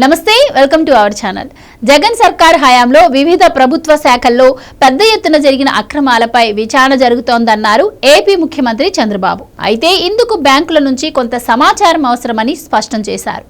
నమస్తే welcome to our channel. Jagan సర్కార్ హయాంలో వివిధ ప్రభుత్వ శాఖల్లో పెద్ద ఎత్తున జరిగిన అక్రమాలపై విచారణ జరుగుతోందన్నారు ఏపీ ముఖ్యమంత్రి చంద్రబాబు. అయితే ఇందుకు బ్యాంకుల నుంచి కొంత సమాచారం అవసరమని స్పష్టం చేశారు.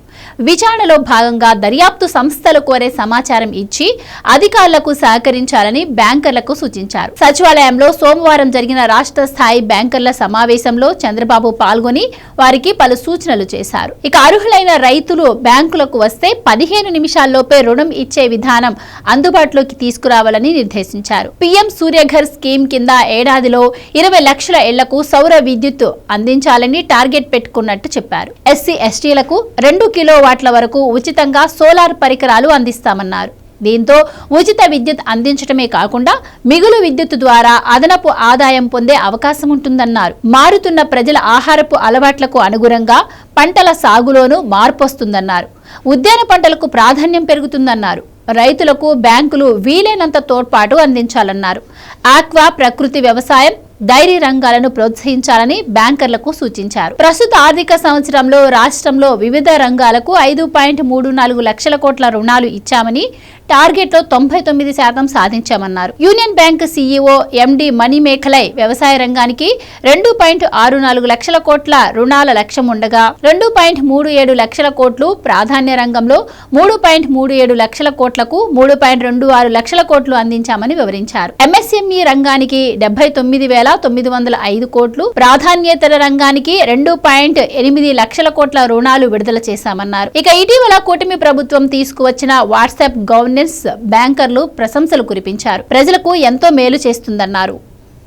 విచారణలో భాగంగా దర్యాప్తు సంస్థలు కోరే సమాచారం ఇచ్చి అధికారులకు సహకరించాలని బ్యాంకర్లకు సూచించారు. సచివాలయంలో సోమవారం జరిగిన రాష్ట్ర స్థాయి బ్యాంకర్ల సమావేశంలో చంద్రబాబు పాల్గొని వారికి పలు సూచనలు చేశారు. ఇక అర్హులైన రైతులు బ్యాంకులకు వస్తే పదిహేను నిమిషాల్లోపే రుణం ఇచ్చే విధానం అందుబాటులోకి తీసుకురావాలని నిర్దేశించారు. పీఎం సూర్యఘర్ స్కీమ్ కింద ఏడాదిలో ఇరవై లక్షల ఇళ్ళకు సౌర విద్యుత్ అందించాలని టార్గెట్ పెట్టుకున్నట్టు చెప్పారు. ఎస్సీ ఎస్టీలకు రెండు కిలోవాట్ల వరకు ఉచితంగా సోలార్ పరికరాలు అందిస్తామన్నారు. దీంతో ఉచిత విద్యుత్ అందించడమే కాకుండా మిగులు విద్యుత్ ద్వారా అదనపు ఆదాయం పొందే అవకాశం ఉంటుందన్నారు. మారుతున్న ప్రజల ఆహారపు అలవాట్లకు అనుగుణంగా పంటల సాగులోనూ మార్పు వస్తుందన్నారు ఉద్యాన పంటలకు ప్రాధాన్యం పెరుగుతుందన్నారు. రైతులకు బ్యాంకులు వీలైనంత తోడ్పాటు అందించాలన్నారు. ఆక్వా ప్రకృతి వ్యవసాయం డైరీ రంగాలను ప్రోత్సహించాలని బ్యాంకర్లకు సూచించారు. ప్రస్తుత ఆర్థిక సంవత్సరంలో రాష్ట్రంలో వివిధ రంగాలకు ఐదు పాయింట్ మూడు నాలుగు లక్షల కోట్ల రుణాలు ఇచ్చామని టార్గెట్లో తొంభై తొమ్మిది శాతం సాధించామన్నారు. Union bank CEO MD Manimekalai వ్యవసాయ రంగానికి రెండు పాయింట్ ఆరు నాలుగు లక్షల కోట్ల రుణాల లక్ష్యం ఉండగా రెండు పాయింట్ మూడు ఏడు లక్షల కోట్లు ప్రాధాన్య రంగంలో మూడు పాయింట్ మూడు ఏడు లక్షల కోట్లకు మూడు పాయింట్ రెండు ఆరు లక్షల కోట్లు అందించామని వివరించారు. ఎంఎస్ఎంఈ రంగానికి డెబ్బై తొమ్మిది వేల తొమ్మిది వందల ఐదు కోట్లు ప్రాధాన్యేతర రంగానికి రెండు పాయింట్ ఎనిమిది లక్షల కోట్ల రుణాలు విడుదల చేశామన్నారు. ఇక ఇటీవల కూటమి ప్రభుత్వం తీసుకువచ్చిన వాట్సాప్ గవర్నెన్స్ బ్యాంకర్లు ప్రశంసలు కురిపించారు. ప్రజలకు ఎంతో మేలు చేస్తుందన్నారు.